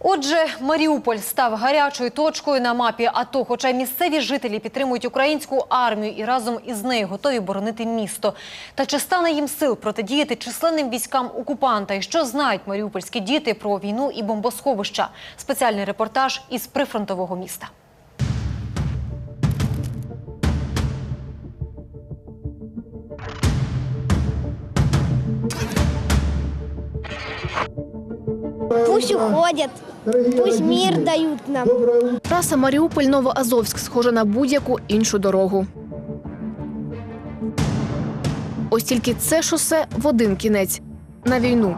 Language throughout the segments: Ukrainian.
Отже, Маріуполь став гарячою точкою на мапі АТО, хоча місцеві жителі підтримують українську армію і разом із нею готові боронити місто. Та чи стане їм сил протидіяти численним військам окупанта? І що знають маріупольські діти про війну і бомбосховища? Спеціальний репортаж із прифронтового міста. Пусть уходят, пусть мир дают нам. Траса Маріуполь Новоазовськ схожа на будь-яку іншу дорогу. Ось тільки це шосе в один кінець на війну.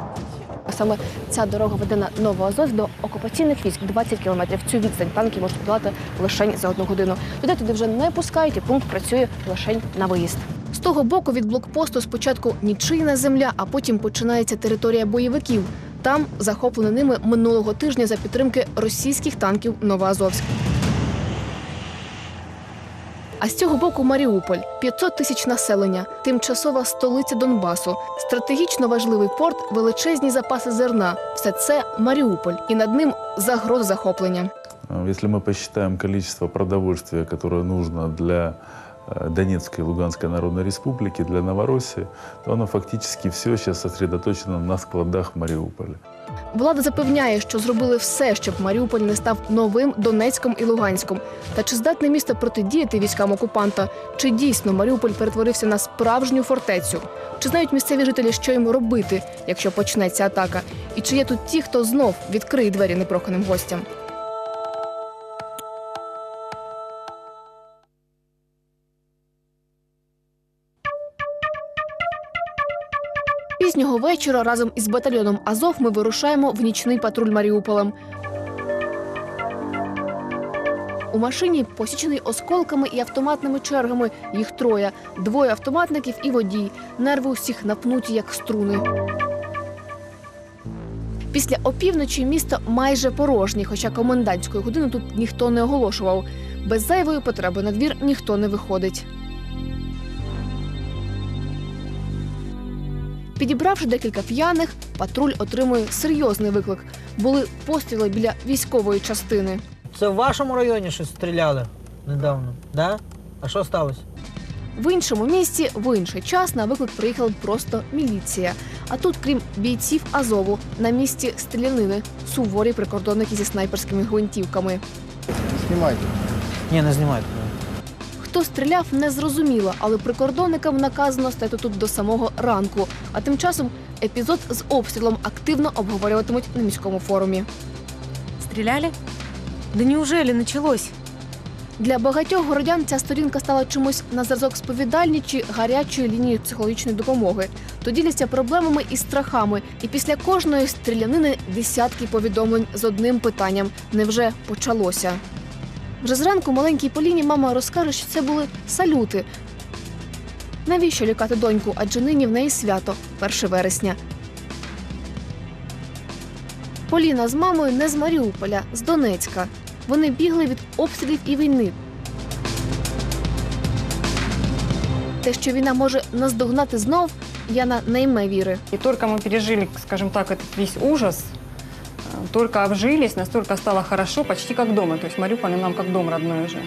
Саме ця дорога веде на Новоазовськ до окупаційних військ 20 кілометрів. Цю відстань танки можуть подолати лише за одну годину. Людей туди вже не пускають, і пункт працює лише на виїзд. З того боку від блокпосту спочатку нічийна земля, а потім починається територія бойовиків. Там захоплено ними минулого тижня за підтримки російських танків Новоазовськ. А з цього боку Маріуполь 500 тисяч населення, тимчасова столиця Донбасу, стратегічно важливий порт, величезні запаси зерна. Все це Маріуполь, і над ним загроза захоплення. Э, Если мы посчитаем количество продовольствия, которое нужно для э, Донецкой и Луганской Народной Республики, для Новороссии, то оно фактически все сейчас сосредоточено на складах в Мариуполе. Влада запевняє, що зробили все, щоб Маріуполь не став новим Донецьком і Луганськом. Та чи здатне місто протидіяти військам окупанта? Чи дійсно Маріуполь перетворився на справжню фортецю? Чи знають місцеві жителі, що йому робити, якщо почнеться атака? І чи є тут ті, хто знов відкриє двері непроханим гостям? Вечора разом із батальйоном Азов ми вирушаємо в нічний патруль Маріуполем. У машині посічений осколками і автоматними чергами. Їх троє: двоє автоматників і водій. Нерви усіх напнуті, як струни. Після опівночі місто майже порожнє, хоча комендантської години тут ніхто не оголошував. Без зайвої потреби на двір ніхто не виходить. Підібравши декілька п'яних, патруль отримує серйозний виклик. Були постріли біля військової частини. Це в вашому районі щось стріляли недавно, да? А що сталося? В іншому місці в інший час на виклик приїхала просто міліція. А тут, крім бійців Азову, на місці стрілянини суворі прикордонники зі снайперськими гвинтівками. Снимайте. Ні, не знімайте. Хто стріляв, не зрозуміло, але прикордонникам наказано стати тут до самого ранку. А тим часом епізод з обстрілом активно обговорюватимуть на міському форумі. Стреляли? Да неужели началось? Для багатьох городян ця сторінка стала чимось на зразок сповідальні чи гарячої лінії психологічної допомоги. То діляться проблемами і страхами. І після кожної стрілянини десятки повідомлень з одним питанням: невже почалося? Вже зранку маленькій Поліні мама розкаже, що це були салюти. Навіщо лякати доньку? Адже нині в неї свято 1 вересня. Поліна з мамою не з Маріуполя, з Донецька. Вони бігли від обстрілів і війни. Те, що війна може наздогнати знов, Яна не йме віри. И только мы пережили, скажем так, этот весь ужас, э, только обжились, настолько стало хорошо, почти как дома. То есть Мариуполь нам как дом родной уже.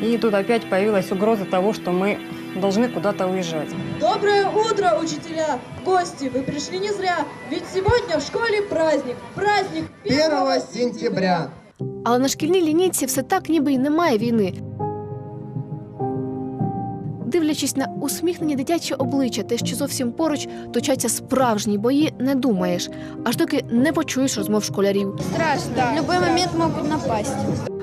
И тут опять появилась угроза того, что мы должны куда-то уезжать. Доброе утро, учителя! Гости, вы пришли не зря, ведь сегодня в школе праздник. Праздник 1 сентября. Але на шкільній лінійці все так, ніби й немає війни. Дивлячись на усміхнені дитячі обличчя, те, що зовсім поруч точаться справжні бої, не думаєш, аж доки не почуєш розмов школярів. Страшно, в любой момент могут напасть.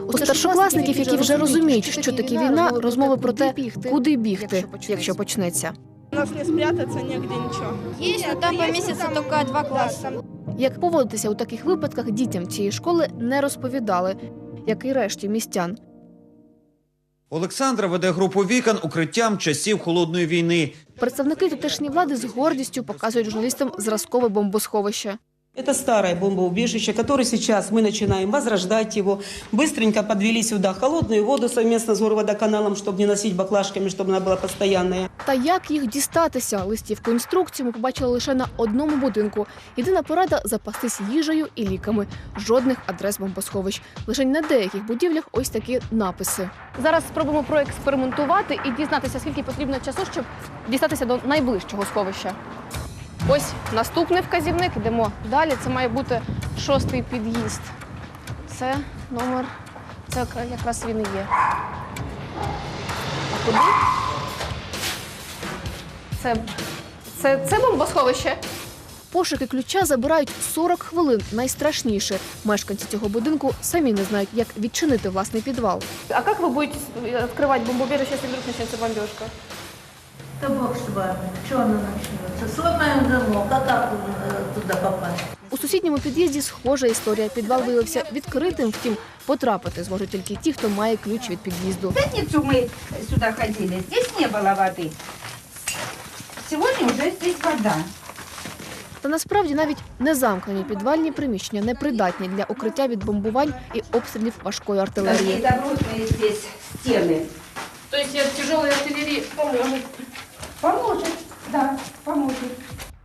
У старшокласників, які вже розуміють, що таке війна, розмови про те, куди бігти, якщо почнеться. У нас не спрятаться негде ничего. Есть, но там поместится только два класса. Як поводитися у таких випадках дітям цієї школи не розповідали, як і решті містян. Олександра веде групу вікон укриттям часів холодної війни. Представники тутешньої влади з гордістю показують журналістам зразкове бомбосховище. Это старое бомбоубежище, которое сейчас мы начинаем возрождать его. Быстренько подвели сюда холодную воду совместно с горводоканалом, чтобы не носить баклажками, чтобы она была постоянная. Та як їх дістатися? Листівку інструкцію ми побачили лише на одному будинку. Єдина порада запастись їжею і ліками. Жодних адрес бомбосховищ. Лише на деяких будівлях ось такі написи. Зараз спробуємо проекспериментувати і дізнатися, скільки потрібно часу, щоб дістатися до найближчого сховища. Ось наступний вказівник. Йдемо далі. Це має бути шостий під'їзд. Це номер. Це якраз він і є. А куди? Це, це, це бомбосховище. Пошуки ключа забирають 40 хвилин. Найстрашніше. Мешканці цього будинку самі не знають, як відчинити власний підвал. А як ви будете відкривати бомбоубіжище, якщо вдруг почнеться бомбіжка? Да бог с вами. Что она начнется? Сломаем замок, а как э, туда попасть? У сусідньому під'їзді схожа історія. Підвал виявився відкритим, втім, потрапити зможуть тільки ті, хто має ключ від під'їзду. пятницу мы сюда ходили, здесь не было воды. Сегодня уже здесь вода. Та насправді навіть незамкнені підвальні приміщення непридатні для укриття від бомбувань і обстрілів важкої артилерії. Добротные здесь стены. Тобто тяжелої артилерії поможе. Поможет, да, поможет.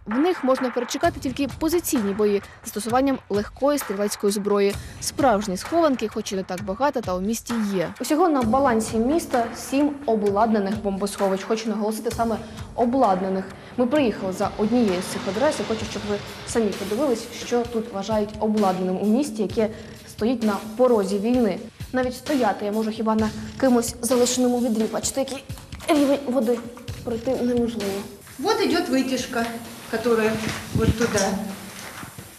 В них можна перечекати тільки позиційні бої з застосуванням легкої стрілецької зброї. Справжні схованки, хоч і не так багато, та у місті є. Усього на балансі міста сім обладнаних бомбосховищ. Хочу наголосити саме обладнаних. Ми приїхали за однією з цих адрес. і Хочу, щоб ви самі подивились, що тут вважають обладнаним у місті, яке стоїть на порозі війни. Навіть стояти я можу хіба на кимось залишеному відрі. Бачите, який рівень води пройти неможливо. Вот идет вытяжка, которая вот туда.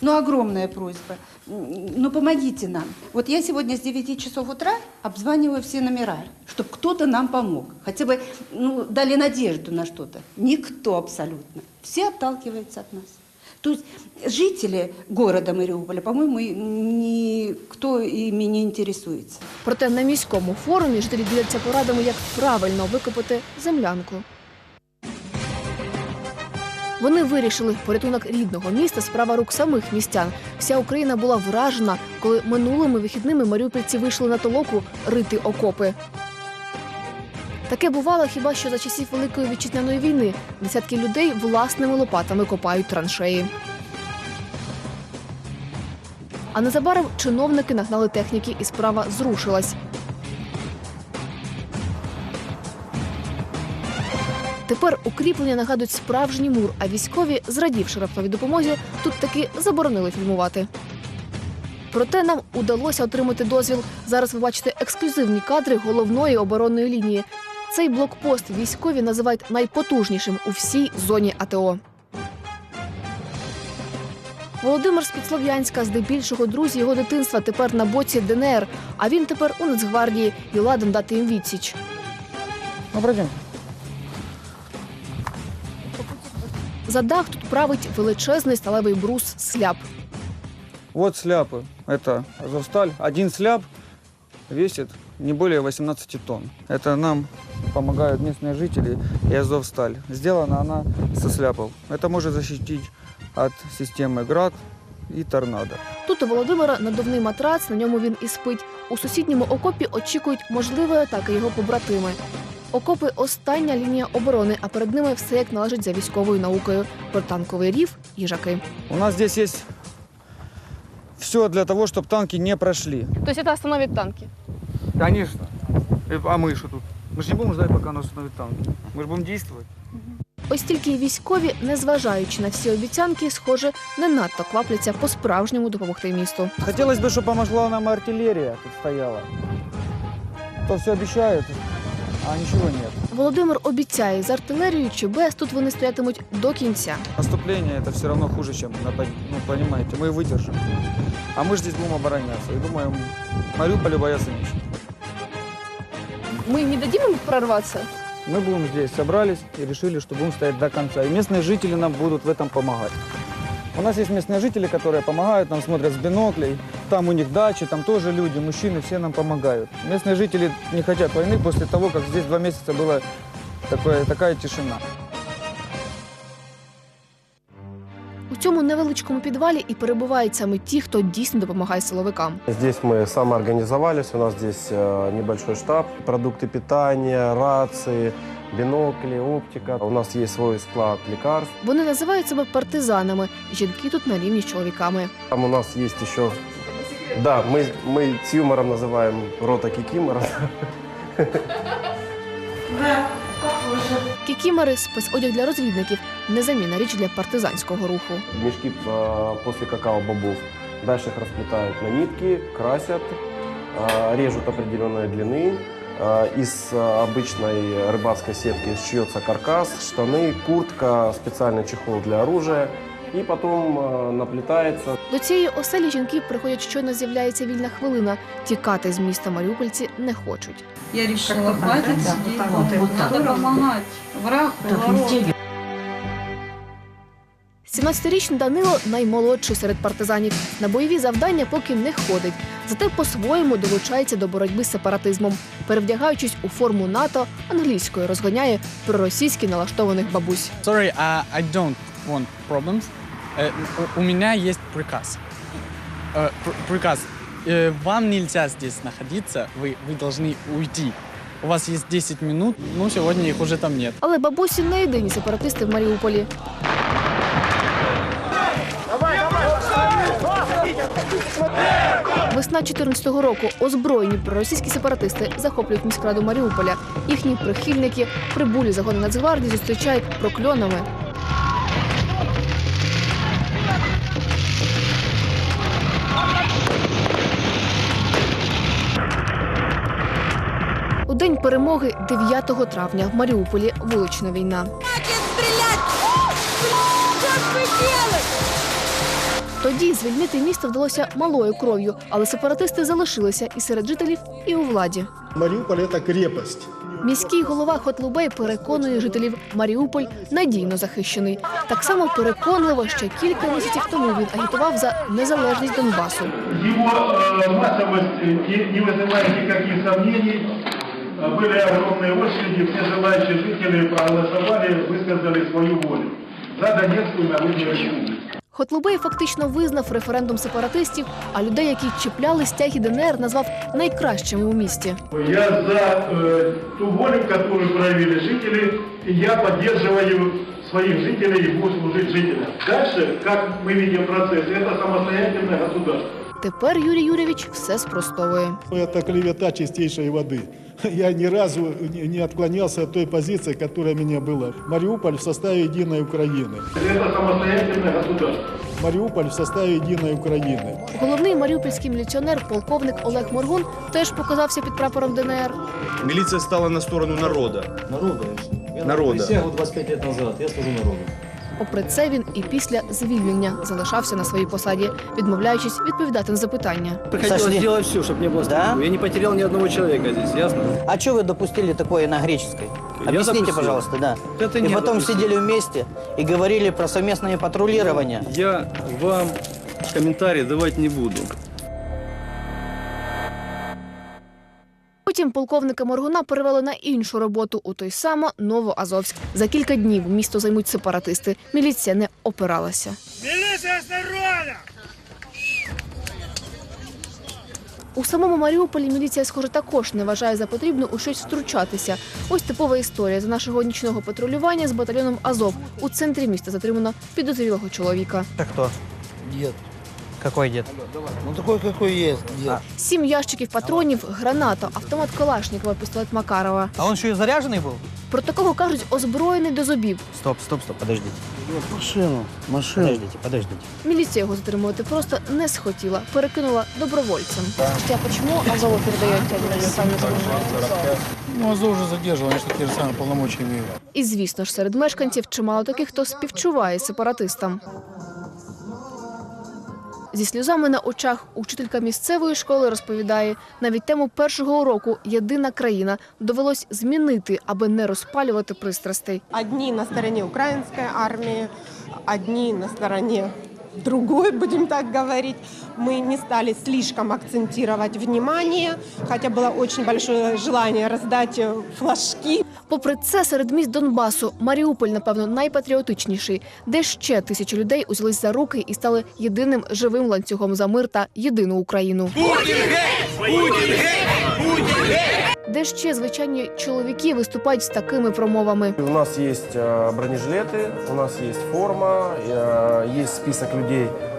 Ну, огромная просьба. М, Ну, помогите нам. Вот я сегодня с 9 часов утра обзваниваю все номера, чтобы кто-то нам помог. Хотя бы ну, дали надежду на что-то. Никто абсолютно. Все отталкиваются от нас. То есть жители города Мариуполя, по-моему, и никто ими не интересуется. Проте на міському форумі жителі діляться порадами, як правильно викопати землянку. Вони вирішили, порятунок рідного міста справа рук самих містян. Вся Україна була вражена, коли минулими вихідними маріупольці вийшли на толоку рити окопи. Таке бувало хіба що за часів Великої вітчизняної війни. Десятки людей власними лопатами копають траншеї. А незабаром чиновники нагнали техніки, і справа зрушилась. Тепер укріплення нагадують справжній мур, а військові, зрадівши раптовій допомозі, тут таки заборонили фільмувати. Проте нам удалося отримати дозвіл. Зараз ви бачите ексклюзивні кадри головної оборонної лінії. Цей блокпост військові називають найпотужнішим у всій зоні АТО. Володимир з здебільшого друзі його дитинства тепер на боці ДНР, а він тепер у Нацгвардії і ладен дати їм відсіч. Ну, пройдем. За дах тут править величезний сталевий брус сляп. Вот сляпы. Это Азовсталь. Один сляп весит не более 18 тонн. Это нам помогают местные жители и Азовсталь. Сделана она со сляпов. Это может защитить от системы ГРАД и торнадо. Тут у Володимира надувний матрац, на ньому він і спить. У сусідньому окопі очікують можливої атаки його побратими. Окопи остання лінія оборони, а перед ними все як належить за військовою наукою. Протанковий рів, їжаки. У нас здесь есть все для того, чтобы танки не прошли. Тобто це остановить танки. Конечно. А мы что тут? Мы же не будем ждать, пока нас установят танки. Мы же будем действовать. Ось тільки військові, незважаючи на всі обіцянки, схоже, не надто квапляться по-справжньому допомогти місту. Хотелось бы, чтобы помогла нам артиллерия тут стояла. То все обещают, а ничего нет. Володимир обіцяє, з артилерією чи без тут вони стоятимуть до кінця. Наступление это все равно хуже, чем напад... Ну, понимаете, мы выдержим. А мы же здесь будем обороняться. И думаем, Мариуполя бояться нечего. Ми не дадим їм прорватися. Мы будем здесь, собрались и решили, что будем стоять до конца. И местные жители нам будут в этом помогать. У нас есть местные жители, которые помогают, нам смотрят с биноклей. Там у них дачи, там тоже люди, мужчины, все нам помогают. Местные жители не хотят войны после того, как здесь два месяца была такое, такая тишина. У цьому невеличкому підвалі і перебувають саме ті, хто дійсно допомагає силовикам. Здесь мы самоорганизовались, у нас здесь э, небольшой штаб, продукты питания, рации, бинокли, оптика. У нас есть свой склад лекарств. Вони називають себе партизанами. Жінки тут на рівні з чоловіками. Там у нас есть еще... Да, мы, мы с юмором называем рота кикимора. Кікімери спецодяг для розвідників незамінна річ для партизанського руху. Мешки э, после какао-бобов. Дальше их расплетают на нитки, красят, э, режут определенной длины. Э, Из э, обычной рыбацкой сетки шьется каркас, штаны, куртка, специальный чехол для оружия. И потом э, наплетается. До цієї оселі жінки приходять, щойно з'являється вільна хвилина. Тікати з міста Маріупольці не хочуть. Я решила, хватит сидеть. Надо помогать. Враг, ворот. 17-річний Данило наймолодший серед партизанів. На бойові завдання поки не ходить. Зате по-своєму долучається до боротьби з сепаратизмом. Перевдягаючись у форму НАТО, англійською розганяє проросійськи налаштованих бабусь. Sorry, uh, I don't want problems. Э, у, у меня есть приказ. Э, пр- приказ. Э, вам нельзя здесь находиться, вы, вы должны уйти. У вас есть 10 минут, ну сегодня их уже там нет. Але бабусі не єдині сепаратисти в Маріуполі. Весна 14-го року озброєні проросійські сепаратисти захоплюють міськраду Маріуполя. Їхні прихильники прибулі загони Нацгвардії зустрічають прокльонами. У день перемоги 9 травня в Маріуполі вулична війна. Тоді звільнити місто вдалося малою кров'ю, але сепаратисти залишилися і серед жителів, і у владі. Мариуполь это крепость. Міський голова Хотлубей переконує жителів Маріуполь надійно захищений. Так само переконливо ще кілька місяців тому він агітував за незалежність Донбасу. Его э, массовость не, не вызывает никаких сомнений. Э, Были огромные очереди, все желающие жители проголосовали, высказали свою волю за Донецкую народную республику. Хотлубей фактично визнав референдум сепаратистів, а людей, які чіпляли стяги ДНР, назвав найкращими у місті. Я за э, ту волю, которую проявили жители, и я поддерживаю своих жителей и буду служить жителям. Дальше, как мы видим процесс, это самостоятельное государство. Тепер Юрій Юрійович все спростовує. Это клевета чистейшей воды. Я ни разу не не отклонялся от той позиции, которая у меня была. Мариуполь в составе единой Украины. Это самостоятельное государство. Мариуполь в составе единой Украины. Головний маріупольський міліціонер, полковник Олег Моргун, теж показався під прапором ДНР. Міліція стала на сторону народу. Народа. Я Народа. присягу 25 лет назад. Я служу народу. Попри це, він і після звільнення залишався на своїй посаді, відмовляючись відповідати на запитання. Хотелось сделать все, чтобы не было да? Я не потерял ни одного человека здесь, ясно? А что вы допустили такое на греческой? Я Объясните, допустил. пожалуйста, да. Это И не потом допустил. сидели вместе и говорили про совместное патрулирование. Я вам комментарий давать не буду. Потім полковника Моргуна перевели на іншу роботу у той само Новоазовськ. За кілька днів місто займуть сепаратисти. Міліція не опиралася. С народом! У самому Маріуполі міліція, схоже, також не вважає за потрібне у щось втручатися. Ось типова історія з нашого нічного патрулювання з батальйоном Азов. У центрі міста затримано підозрілого чоловіка. Это кто? Дед. Какой дед? Ну такой, какой есть, дед. Сім ящиків патронів, граната, автомат Калашникова, пістолет Макарова. А он еще и заряженный был? Про такого кажуть озброєний до зубів. Стоп, стоп, стоп, подождите. Машину, машину. Подождите, подождите. Міліція його затримувати просто не схотіла, перекинула добровольцям. Хоча чому Азову передають самі Ну, Азов уже задерживал, они что те же самые полномочия имеют. І звісно ж, серед мешканців чимало таких, хто співчуває сепаратистам. Зі сльозами на очах учителька місцевої школи розповідає, навіть тему першого уроку Єдина країна довелось змінити, аби не розпалювати пристрастей. Одні на стороні української армії, одні на стороні другої, будемо так говорить мы не стали слишком акцентировать внимание, хотя было очень большое желание раздать э, флажки. Попри це, серед міст Донбасу Маріуполь, напевно, найпатріотичніший, де ще тисячі людей узялись за руки і стали єдиним живим ланцюгом за мир та єдину Україну. Де ще звичайні чоловіки виступають з такими промовами. У нас есть э, бронежилеты, у нас есть форма, э, есть список людей, э,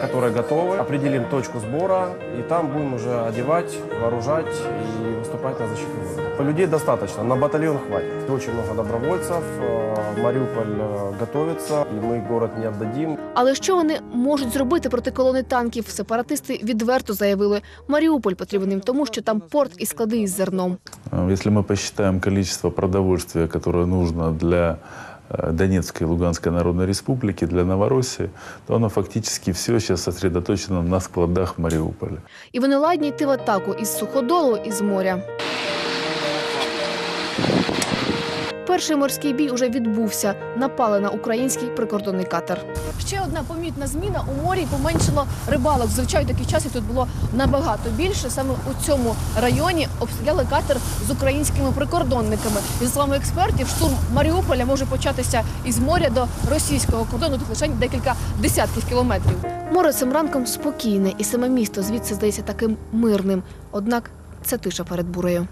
которые готовы. Определим точку сбора, и там будем уже одевать, вооружать и выступать на защиту города. Людей достаточно, на батальон хватит. Очень много добровольцев, э, Мариуполь э, готовится, и мы город не отдадим. Але що вони можуть зробити проти колони танків? Сепаратисти відверто заявили, Маріуполь потрібен їм тому, що там порт і склади із зерном. Э, Если мы посчитаем количество продовольствия, которое нужно для э, Донецкой и Луганской Народной Республики, для Новороссии, то оно фактически все сейчас сосредоточено на складах в Мариуполе. І вони ладні йти в атаку із суходолу і з моря. Перший морський бій уже відбувся. Напали на український прикордонний катер. Ще одна помітна зміна у морі поменшало рибалок. Звичайно, такі часи тут було набагато більше. Саме у цьому районі обстріляли катер з українськими прикордонниками. І за словами експертів, штурм Маріуполя може початися із моря до російського кордону. Тут лише декілька десятків кілометрів. Море цим ранком спокійне, і саме місто звідси здається таким мирним. Однак це тиша перед бурею.